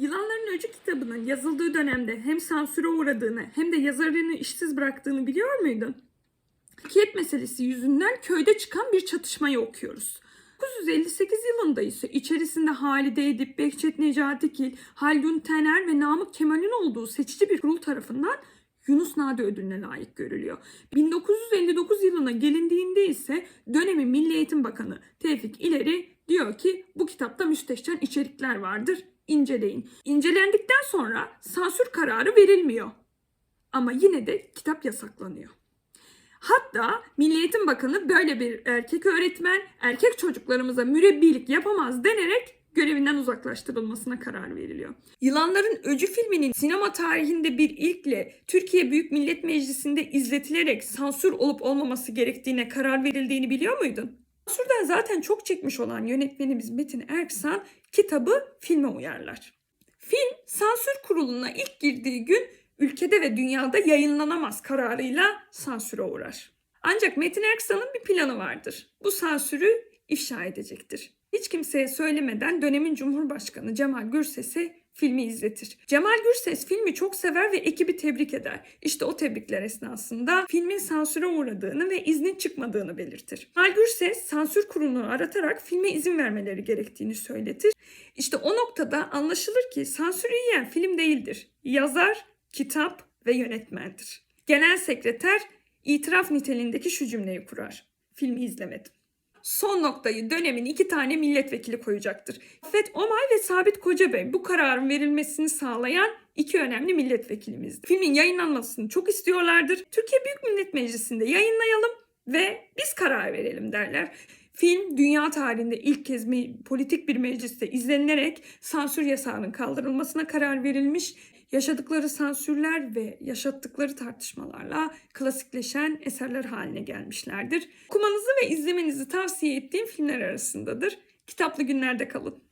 Yılanların Öcü kitabının yazıldığı dönemde hem sansüre uğradığını hem de yazarını işsiz bıraktığını biliyor muydun? Hakiyet meselesi yüzünden köyde çıkan bir çatışmayı okuyoruz. 958 yılında ise içerisinde Halide Edip, Behçet Necatigil, Haldun Tener ve Namık Kemal'in olduğu seçici bir kurul tarafından Yunus Nadi ödülüne layık görülüyor. 1959 yılına gelindiğinde ise dönemin Milli Eğitim Bakanı Tevfik İleri diyor ki bu kitapta müstehcen içerikler vardır, inceleyin. İncelendikten sonra sansür kararı verilmiyor. Ama yine de kitap yasaklanıyor. Hatta Milli Eğitim Bakanı böyle bir erkek öğretmen erkek çocuklarımıza mürebbilik yapamaz denerek görevinden uzaklaştırılmasına karar veriliyor. Yılanların Öcü filminin sinema tarihinde bir ilkle Türkiye Büyük Millet Meclisi'nde izletilerek sansür olup olmaması gerektiğine karar verildiğini biliyor muydun? Sansürden zaten çok çekmiş olan yönetmenimiz Metin Erksan kitabı filme uyarlar. Film sansür kuruluna ilk girdiği gün ülkede ve dünyada yayınlanamaz kararıyla sansüre uğrar. Ancak Metin Erksan'ın bir planı vardır. Bu sansürü ifşa edecektir. Hiç kimseye söylemeden dönemin Cumhurbaşkanı Cemal Gürses'e filmi izletir. Cemal Gürses filmi çok sever ve ekibi tebrik eder. İşte o tebrikler esnasında filmin sansüre uğradığını ve iznin çıkmadığını belirtir. Cemal Gürses sansür kurulunu aratarak filme izin vermeleri gerektiğini söyletir. İşte o noktada anlaşılır ki sansürü yiyen film değildir. Yazar, kitap ve yönetmendir. Genel sekreter itiraf niteliğindeki şu cümleyi kurar. Filmi izlemedim. Son noktayı dönemin iki tane milletvekili koyacaktır. Affet Omay ve Sabit Kocabey bu kararın verilmesini sağlayan iki önemli milletvekilimizdir. Filmin yayınlanmasını çok istiyorlardır. Türkiye Büyük Millet Meclisi'nde yayınlayalım ve biz karar verelim derler. Film dünya tarihinde ilk kez politik bir mecliste izlenilerek sansür yasağının kaldırılmasına karar verilmiş. Yaşadıkları sansürler ve yaşattıkları tartışmalarla klasikleşen eserler haline gelmişlerdir. Okumanızı ve izlemenizi tavsiye ettiğim filmler arasındadır. Kitaplı günlerde kalın.